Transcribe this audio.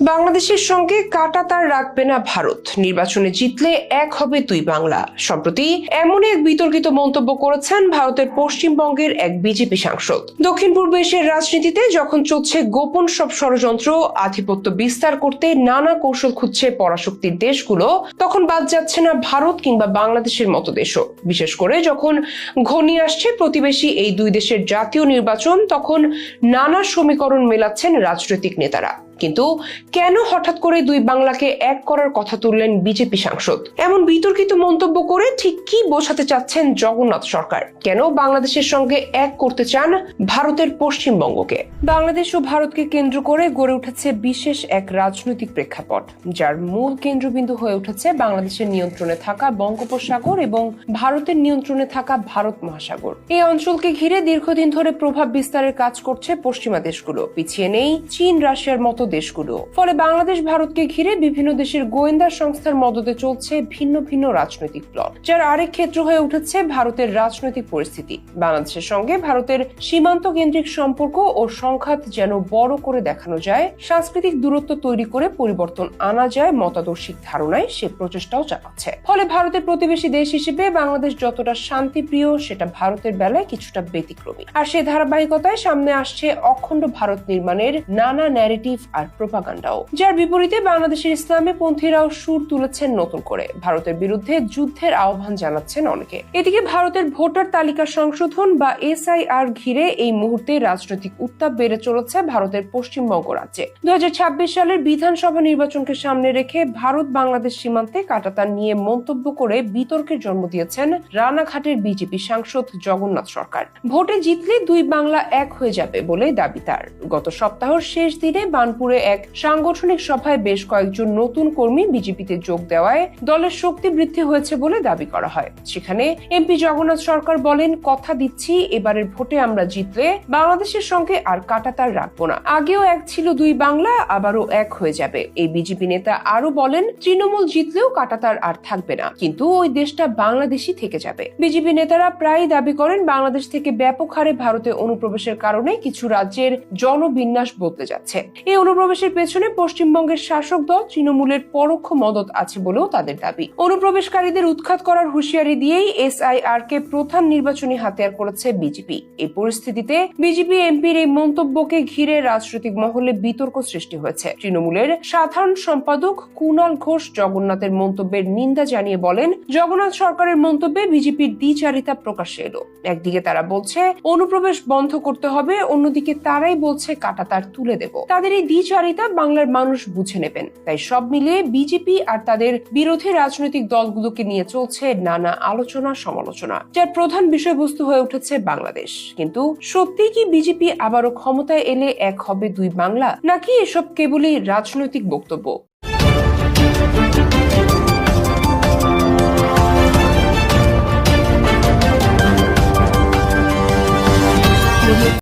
বাংলাদেশের সঙ্গে কাটা তার রাখবে না ভারত। নির্বাচনে জিতলে এক হবে দুই বাংলা। সম্প্রতি এমন এক বিতর্কিত মন্তব্য করেছেন ভারতের পশ্চিমবঙ্গের এক বিজেপি সাংসদ। দক্ষিণ পূর্ব এশিয়ার রাজনীতিতে যখন চলছে গোপন সব ষড়যন্ত্র, আধিপত্য বিস্তার করতে নানা কৌশল খুঁজছে পরাশক্তির দেশগুলো, তখন বাদ যাচ্ছে না ভারত কিংবা বাংলাদেশের মতো দেশও। বিশেষ করে যখন ঘনিয়ে আসছে প্রতিবেশী এই দুই দেশের জাতীয় নির্বাচন, তখন নানা সমীকরণ মেলাচ্ছেন রাজনৈতিক নেতারা। কিন্তু কেন হঠাৎ করে দুই বাংলাকে এক করার কথা তুললেন বিজেপি সাংসদ? এমন বিতর্কিত মন্তব্য করে ঠিক কি বোঝাতে চাচ্ছেন জগন্নাথ সরকার? কেন বাংলাদেশের সঙ্গে এক করতে চান ভারতের পশ্চিমবঙ্গকে? বাংলাদেশ ও ভারতকে কেন্দ্র করে গড়ে উঠেছে বিশেষ এক রাজনৈতিক প্রেক্ষাপট, যার মূল কেন্দ্রবিন্দু হয়ে উঠেছে বাংলাদেশের নিয়ন্ত্রণে থাকা বঙ্গোপসাগর এবং ভারতের নিয়ন্ত্রণে থাকা ভারত মহাসাগর। এই অঞ্চলকে ঘিরে দীর্ঘদিন ধরে প্রভাব বিস্তারের কাজ করছে পশ্চিমা দেশগুলো। পিছিয়ে নেই চীন, রাশিয়ার মতো দেশগুলো। ফলে বাংলাদেশ ভারতকে ঘিরে বিভিন্ন দেশের গোয়েন্দা সংস্থার মদতে চলছে ভিন্ন ভিন্ন রাজনৈতিক প্লট, যার আরেক ক্ষেত্র হয়ে উঠেছে ভারতের রাজনৈতিক পরিস্থিতি। বাংলাদেশের সঙ্গে ভারতের সীমান্ত কেন্দ্রিক সম্পর্ক ও সংঘাত যেন বড় করে দেখানো যায়, সাংস্কৃতিক দূরত্ব তৈরি করে পরিবর্তন আনা যায় মতাদর্শিক ধারণায় সে প্রচেষ্টাও চালাচ্ছে। ফলে ভারতের প্রতিবেশী দেশ হিসেবে বাংলাদেশ যতটা শান্তিপ্রিয়, সেটা ভারতের বেলায় কিছুটা ব্যতিক্রমী। আর সে ধারাবাহিকতায় সামনে আসছে অখণ্ড ভারত নির্মাণের নানা ন্যারেটিভ আর প্রোপাগান্ডাও। যার বিপরীতে বাংলাদেশের ইসলামী পন্থীরাও সুর তুলেছেন নতুন করে। ভারতের বিরুদ্ধে যুদ্ধের আহ্বান জানাচ্ছেন অনেকে। এদিকে ভারতের ভোটার তালিকা সংশোধন বা এসআইআর ঘিরে এই মুহূর্তে রাজনৈতিক উত্তাপ বেড়ে চলেছে ভারতের পশ্চিমবঙ্গ রাজ্যে। দু সালের বিধানসভা নির্বাচনকে সামনে রেখে ভারত বাংলাদেশ সীমান্তে কাটাতার নিয়ে মন্তব্য করে বিতর্কের জন্ম দিয়েছেন রানাঘাটের বিজেপি সাংসদ জগন্নাথ সরকার। ভোটে জিতলে দুই বাংলা এক হয়ে যাবে বলে দাবি তার। গত সপ্তাহের শেষ দিনে বানপুরে এক সাংগঠনিক সভায় বেশ কয়েকজন নতুন কর্মী বিজেপিতে যোগ দেওয়ায় দলের শক্তি বৃদ্ধি হয়েছে বলে দাবি করা হয়। সেখানে এমপি জগন্নাথ সরকার বলেন, কথা দিচ্ছি, এবারের ভোটে আমরা জিতলে বাংলাদেশের সঙ্গে আর কাটাতার রাখব না। আগেও এক ছিল দুই বাংলা, আবারও এক হয়ে যাবে। এই বিজেপি নেতা আরও বলেন, তৃণমূল জিতলেও কাটাতার আর থাকবে না, কিন্তু ওই দেশটা বাংলাদেশই থেকে যাবে। বিজেপি নেতারা প্রায় দাবি করেন, বাংলাদেশ থেকে ব্যাপক হারে ভারতে অনুপ্রবেশের কারণে কিছু রাজ্যের জনবিন্যাস বদলে যাচ্ছে। এই অনুপ্রবেশের পেছনে পশ্চিমবঙ্গের শাসক দল তৃণমূলের পরোক্ষ মদত আছে বলেও তাদের দাবি। অনুপ্রবেশকারীদের উৎখাত করার হুঁশিয়ারি দিয়েই এসআইআর কে প্রধান নির্বাচনী হাতিয়ার করেছে বিজেপি। এই পরিস্থিতিতে বিজেপি, এমপির এই মন্তব্যকে ঘিরে রাজনৈতিক মহলে বিতর্ক সৃষ্টি হয়েছে। তৃণমূলের সাধারণ সম্পাদক কুণাল ঘোষ জগন্নাথের মন্তব্যের নিন্দা জানিয়ে বলেন, জগন্নাথ সরকারের মন্তব্যে বিজেপির দ্বিচারিতা প্রকাশ্যে এলো। একদিকে তারা বলছে, অনুপ্রবেশ বন্ধ করতে হবে, অন্যদিকে তারাই বলছে কাটাতার তুলে দেব। তাদের এই দ্বিচারিতা বাংলার মানুষ বুঝে নেবেন। তাই সব মিলিয়ে বিজেপি আর তাদের বিরোধী রাজনৈতিক দলগুলোকে নিয়ে চলছে নানা আলোচনা, সমালোচনা, যার প্রধান বিষয়বস্তু হয়ে উঠেছে বাংলাদেশ। কিন্তু সত্যি কি বিজেপি আবারও ক্ষমতায় এলে এক হবে দুই বাংলা? নাকি এসব কেবলই রাজনৈতিক বক্তব্য?